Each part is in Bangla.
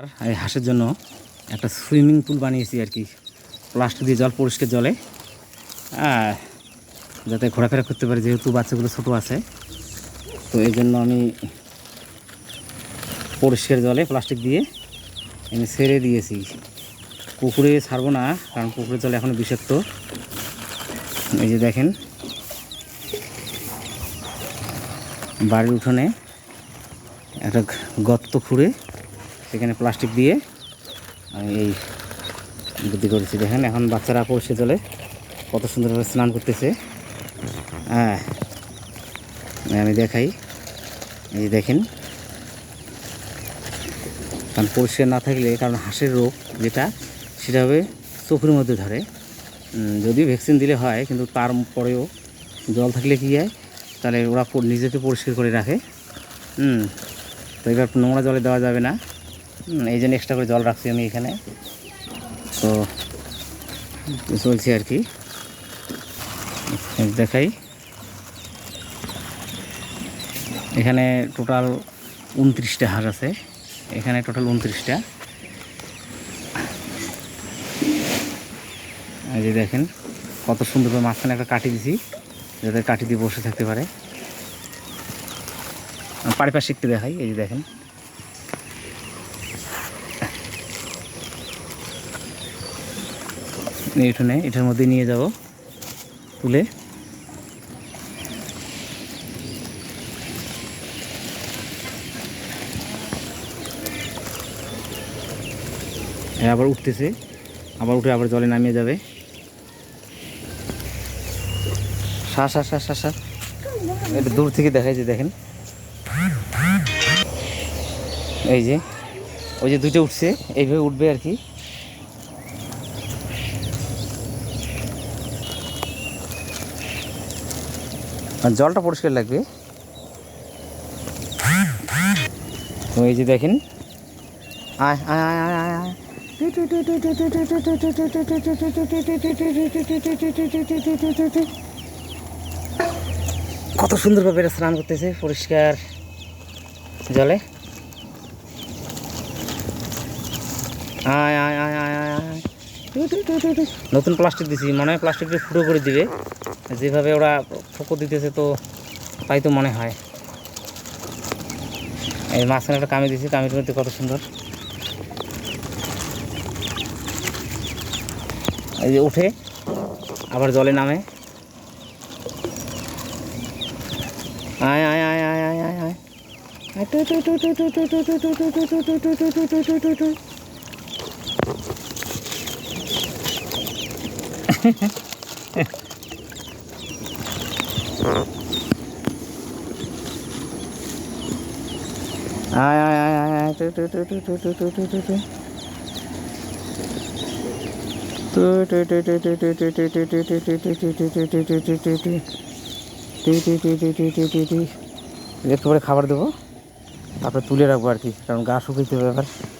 আর এই হাঁসের জন্য একটা সুইমিং পুল বানিয়েছি আর কি। প্লাস্টিক দিয়ে জল পরিষ্কার জলে। যাতে ঘোরাফেরা করতে পারে, যেহেতু বাচ্চাগুলো ছোটো আছে। তো এই জন্য আমি পরিষ্কার জলে প্লাস্টিক দিয়ে আমি ছেড়ে দিয়েছি। পুকুরে ছাড়বো না, কারণ পুকুরের জল এখনও বিষাক্ত। এই যে দেখেন। বাড়ির উঠোনে একটা গর্ত খুঁড়ে সেখানে প্লাস্টিক দিয়ে আমি এই বুদ্ধি করেছি। দেখেন, এখন বাচ্চারা পরিষ্কার জলে কত সুন্দরভাবে স্নান করতেছে। হ্যাঁ আমি দেখাই। এই দেখেন, কারণ পরিষ্কার না থাকলে, কারণ হাঁসের রোগ যেটা, সেটা হবে চোখের মধ্যে ধরে। যদি ভ্যাকসিন দিলে হয়, কিন্তু তারপরেও জল থাকলে কী হয়? তাহলে ওরা নিজেকে পরিষ্কার করে রাখে। হুম, তো এবার নোংরা জলে দেওয়া যাবে না। এই জন্য এক্সট্রা করে জল রাখছি আমি এখানে। তো চলছে আর কি। দেখাই। এখানে টোটাল উনত্রিশটা হাঁস আছে। এখানে টোটাল উনত্রিশটা। এই যে দেখেন, কত সুন্দর করে মাঝখানে একটা কাটি দিছি, যাতে কাটি দিয়ে বসে থাকতে পারে। পারিপার্শ্বিক শিখতে দেখাই, এই যে দেখেন। উঠোনে এটার মধ্যে নিয়ে যাব, তুলে। আবার উঠতেছে, আবার উঠে আবার জলে নামিয়ে যাবে। শ্বাস শ্বাস শ্বাস শ্বাস এটা দূর থেকে দেখাই যে দেখেন। এই যে, ওই যে দুইটা উঠছে, এইভাবে উঠবে আর কি। জলটা পরিষ্কার লাগবে। এই যে দেখেন। আয় কত সুন্দরভাবে এরা স্নান করতেছে, পরিষ্কার জলে। আয় আয় আয় আয় আয়। নতুন প্লাস্টিক দিছি, মনে হয় প্লাস্টিকটা ফুটো করে দিবে। যেভাবে ওরা ঠোকর দিতেছে তো, তাই তো মনে হয়। এই মাঝখানে একটা কামি দিছি, কামির মধ্যে কত সুন্দর। এই যে উঠে, আবার জলে নামে। আয় আয় আয় আয় আয় আয় আয়। আয় টু টু টু টু টু টু টু টু টু টু টু টু টু টু টু টু টু টু আয় আয় আয় আয় আয় টু টু টু টু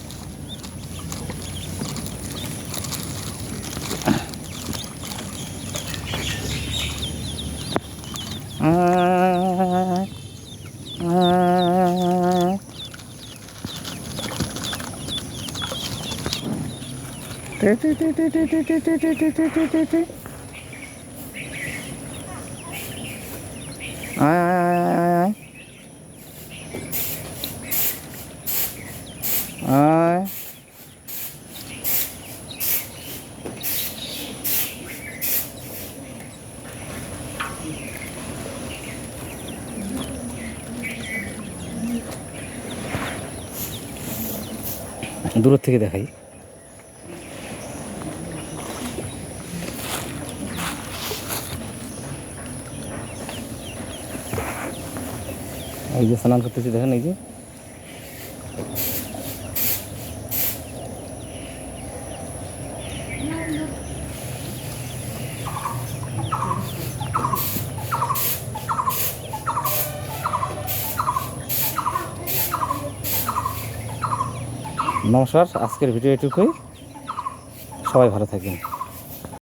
টু টু টু টু টু টু একটু করে খাবার দেবো তারপরে তুলে রাখব আর কি কারণ গা শুকিয়েছে ব্যাপার আয় দূর থেকে দেখাই এই যে স্নান করতেছি দেখেন এই যে। নমস্কার আজকের ভিডিও এটুকুই। সবাই ভালো থাকবেন